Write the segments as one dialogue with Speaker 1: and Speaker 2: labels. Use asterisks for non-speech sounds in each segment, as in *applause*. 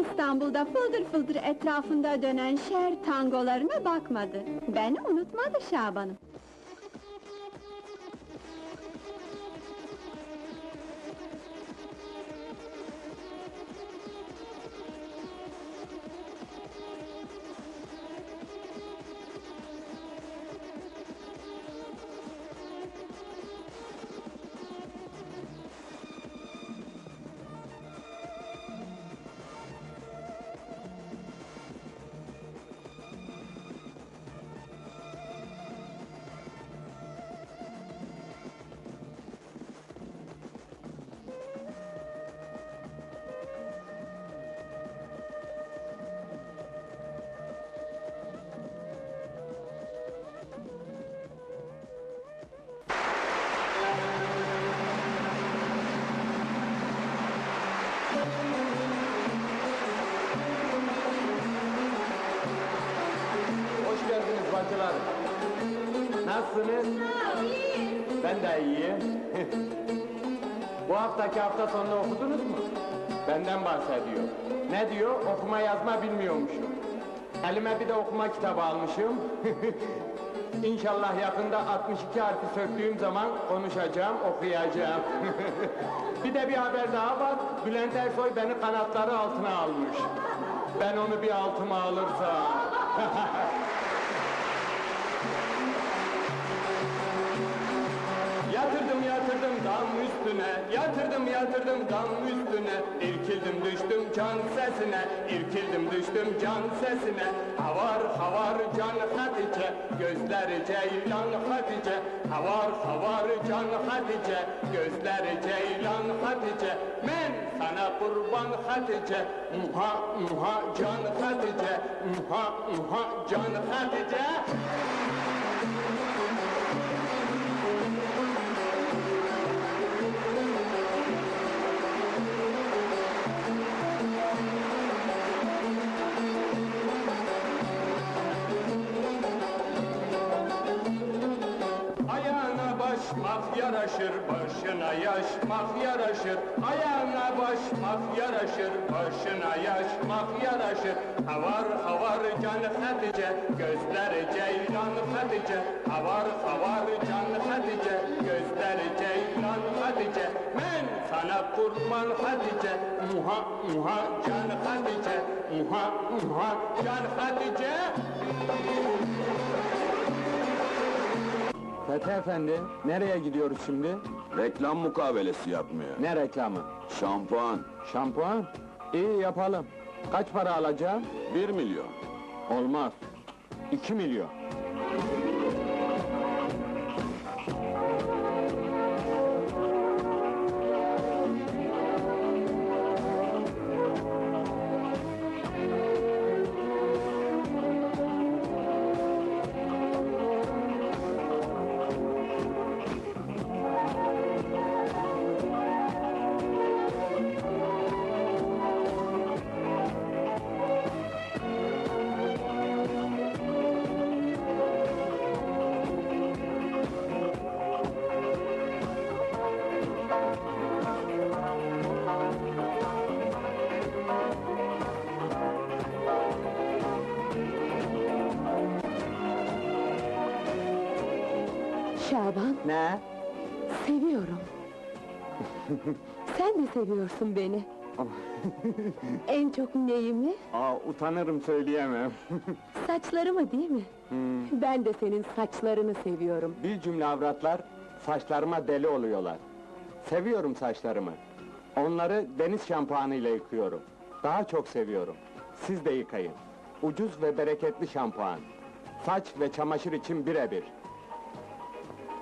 Speaker 1: İstanbul'da fıldır fıldır etrafında dönen şer tangolarına bakmadı. Beni unutmadı Şaban'ım.
Speaker 2: Nasılsınız? Ben de iyiyim. *laughs* Bu haftaki hafta sonunu okudunuz mu? Benden bahsediyor. Ne diyor? Okuma yazma bilmiyormuşum. Elime bir de okuma kitabı almışım. *laughs* İnşallah yakında 62 harfi söktüğüm zaman konuşacağım, okuyacağım. *laughs* bir de bir haber daha var. Bülent Ersoy beni kanatları altına almış. Ben onu bir altıma alırsam... Yatırdım dam üstüne İrkildim düştüm can sesine İrkildim düştüm can sesine. Havar havar can Hatice Gözleri ceylan Hatice. Havar havar can Hatice Gözleri ceylan Hatice. Men sana kurban Hatice Muha muha can Hatice Muha muha can Hatice yaraşır, başına yaşmak yaraşır. Ayağına başmak yaraşır, başına yaşmak yaraşır. Havar havar can Hatice, gözleri ceylan Hatice. Havar havar can Hatice, gözleri ceylan Hatice. Men sana kurban Hatice, muha muha can Hatice. Muha muha can Hatice. Fethi Efendi, nereye gidiyoruz şimdi?
Speaker 3: Reklam mukabelesi yapmaya.
Speaker 2: Ne reklamı?
Speaker 3: Şampuan.
Speaker 2: Şampuan? İyi yapalım. Kaç para alacağım?
Speaker 3: Bir milyon.
Speaker 2: Olmaz. İki milyon.
Speaker 1: Şaban,
Speaker 2: Ne?
Speaker 1: seviyorum. *laughs* Sen de seviyorsun beni. *laughs* en çok neyimi?
Speaker 2: Aa, utanırım söyleyemem. *laughs*
Speaker 1: Saçlarımı değil mi? Ben de senin saçlarını seviyorum.
Speaker 2: Bir cümle avratlar saçlarıma deli oluyorlar. Seviyorum saçlarımı. Onları deniz şampuanıyla yıkıyorum. Daha çok seviyorum. Siz de yıkayın. Ucuz ve bereketli şampuan. Saç ve çamaşır için birebir.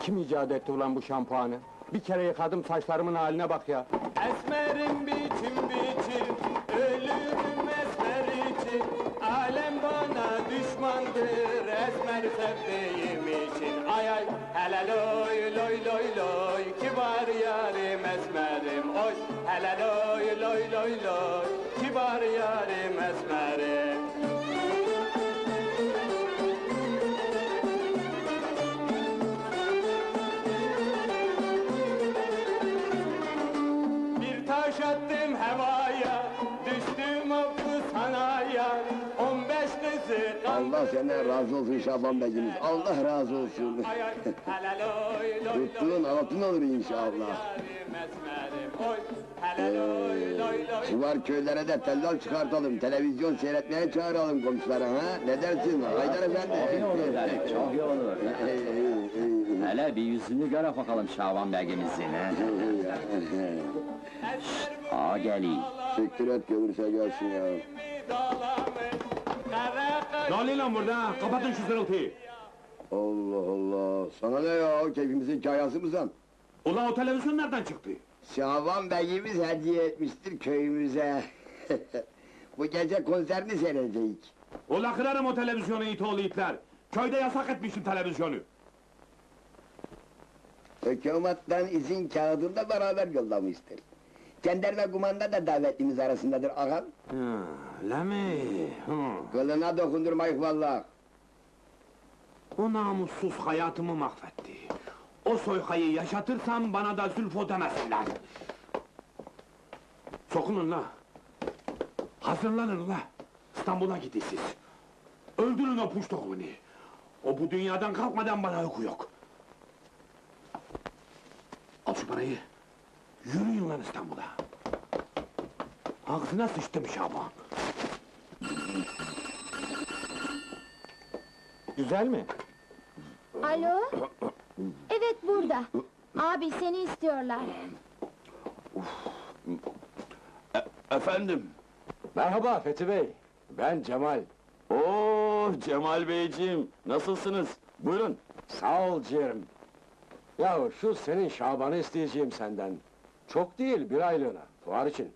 Speaker 2: Kim icat etti ulan bu şampuanı? Bir kere yıkadım saçlarımın haline bak ya. Esmerim biçim biçim, ölürüm esmer için. Alem bana düşmandır, esmer sevdiğim için. Ay ay, hele loy loy loy loy, kibar yarim esmerim. Oy, hele loy loy loy loy, kibar yarim esmerim. Taş attım havaya, düştüm o
Speaker 4: Allah senden razı olsun Şaban Bey'imiz. Allah razı olsun. Tuttuğun altın olur inşallah. Ee, civar köylere de tellal çıkartalım. Televizyon seyretmeye çağıralım komşulara ha. Ne dersin Haydar Efendi?
Speaker 5: İyi olur dedik, çok iyi olur.
Speaker 4: Ey, ey, ey.
Speaker 5: Hele bir yüzünü göre bakalım Şaban Bey'imizin. he? Aa geliyor.
Speaker 4: Siktir et görürse gelsin ya.
Speaker 2: Ne oluyor lan burada? Kapatın şu zırıltıyı.
Speaker 4: Allah Allah. Sana ne ya? Keyfimizin kayası mısın?
Speaker 2: Ulan o televizyon nereden çıktı?
Speaker 4: Şaban Bey'imiz hediye etmiştir köyümüze. *laughs* Bu gece konserini seyredecek.
Speaker 2: Ulan kırarım o televizyonu it oğlu itler. Köyde yasak etmişim televizyonu.
Speaker 4: Hükümetten izin kağıdını da beraber yollamıştır. Jandarma kumanda da davetlimiz arasındadır ağam.
Speaker 2: Öyle mi?
Speaker 4: Kılına dokundurmayık vallahi.
Speaker 2: O namussuz hayatımı mahvetti. O soykayı yaşatırsam bana da zülfo demesinler. Sokunun la. Hazırlanın la. İstanbul'a gidin siz. Öldürün o puştoğunu. O bu dünyadan kalkmadan bana uyku yok. Al şu parayı. Yürüyün lan İstanbul'a. Ağzına sıçtım Şaban. Güzel mi?
Speaker 6: Alo? Evet burada. Abi seni istiyorlar.
Speaker 3: Efendim?
Speaker 2: Merhaba Fethi Bey. Ben Cemal.
Speaker 3: Oo Cemal Beyciğim, nasılsınız? Buyurun.
Speaker 2: Sağ ol Cem. Ya şu senin Şaban'ı isteyeceğim senden. Çok değil, bir aylığına. Fuar için.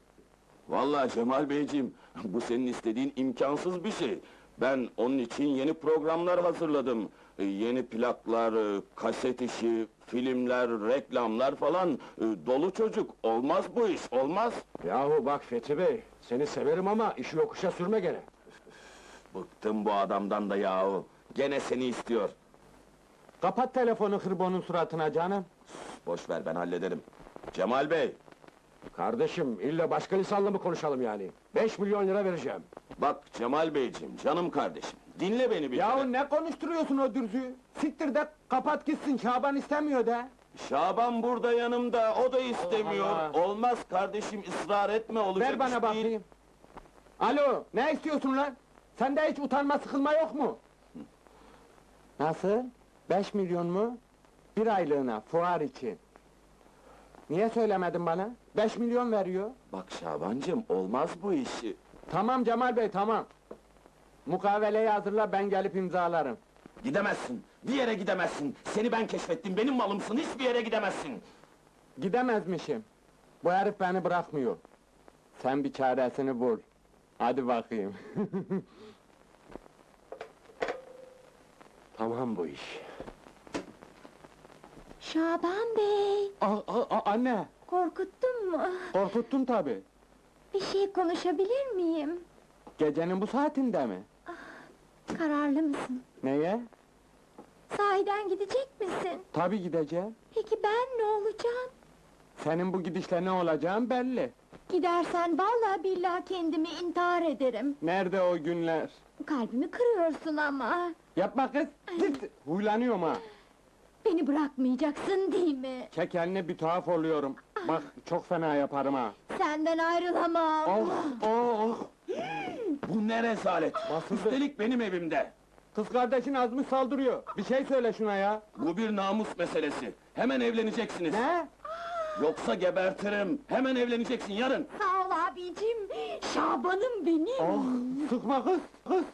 Speaker 3: Vallahi Cemal Beyciğim, bu senin istediğin imkansız bir şey. Ben onun için yeni programlar hazırladım. Ee, Yeni plaklar, e, kaset işi, filmler, reklamlar falan. Ee, Dolu çocuk, olmaz bu iş, olmaz.
Speaker 2: Yahu bak Fethi Bey, seni severim ama işi yokuşa sürme gene.
Speaker 3: Bıktım bu adamdan da yahu. Gene seni istiyor.
Speaker 2: Kapat telefonu hırbonun suratına canım.
Speaker 3: Boş ver ben hallederim. Cemal Bey,
Speaker 2: Kardeşim, illa başka lisanla mı konuşalım yani? Beş milyon lira vereceğim.
Speaker 3: bak Cemal Beyciğim, canım kardeşim. Dinle beni bir.
Speaker 2: Yahu ne konuşturuyorsun o dürzüyü? Siktir de kapat gitsin, Şaban istemiyor de.
Speaker 3: Şaban burada yanımda, o da istemiyor.
Speaker 2: Allah.
Speaker 3: Olmaz kardeşim, ısrar etme, olacak
Speaker 2: Ver bana
Speaker 3: iş değil.
Speaker 2: bakayım. Alo, ne istiyorsun lan? Sende hiç utanma sıkılma yok mu? Nasıl? Beş milyon mu? Bir aylığına, fuar için. Niye söylemedin bana? Beş milyon veriyor.
Speaker 3: Bak Şabancım, olmaz bu iş.
Speaker 2: Tamam Cemal Bey, tamam. Mukaveleyi hazırla, ben gelip imzalarım.
Speaker 3: Gidemezsin, bir yere gidemezsin. Seni ben keşfettim, benim malımsın, hiçbir yere gidemezsin.
Speaker 2: Gidemezmişim. Bu herif beni bırakmıyor. Sen bir çaresini bul. Hadi bakayım. *laughs* tamam bu iş.
Speaker 6: Şaban Bey,
Speaker 2: Aa, aa, aa, anne,
Speaker 6: korkuttun mu?
Speaker 2: korkuttun tabi.
Speaker 6: Bir şey konuşabilir miyim?
Speaker 2: Gecenin bu saatinde mi?
Speaker 6: Kararlı mısın?
Speaker 2: Neye?
Speaker 6: Sahiden gidecek misin?
Speaker 2: Tabi gideceğim.
Speaker 6: Peki ben ne olacağım?
Speaker 2: Senin bu gidişle ne olacağım belli.
Speaker 6: Gidersen vallahi billahi kendimi intihar ederim.
Speaker 2: Nerede o günler?
Speaker 6: Kalbimi kırıyorsun ama.
Speaker 2: Yapma kız, zıt! Huylanıyorum ha.
Speaker 6: Beni bırakmayacaksın değil mi?
Speaker 2: Çek eline bir tuhaf oluyorum. Bak, çok fena yaparım ha.
Speaker 6: Senden ayrılamam.
Speaker 2: Oh, oh, oh!
Speaker 3: Bu ne rezalet!
Speaker 2: Basıldı.
Speaker 3: Üstelik benim evimde.
Speaker 2: Kız kardeşin azmış saldırıyor. Bir şey söyle şuna ya.
Speaker 3: Bu bir namus meselesi. Hemen evleneceksiniz.
Speaker 2: Ne?
Speaker 3: Yoksa gebertirim. Hemen evleneceksin yarın.
Speaker 6: Sağ ol abicim. Şabanım benim.
Speaker 2: Oh, sıkma kız, kız!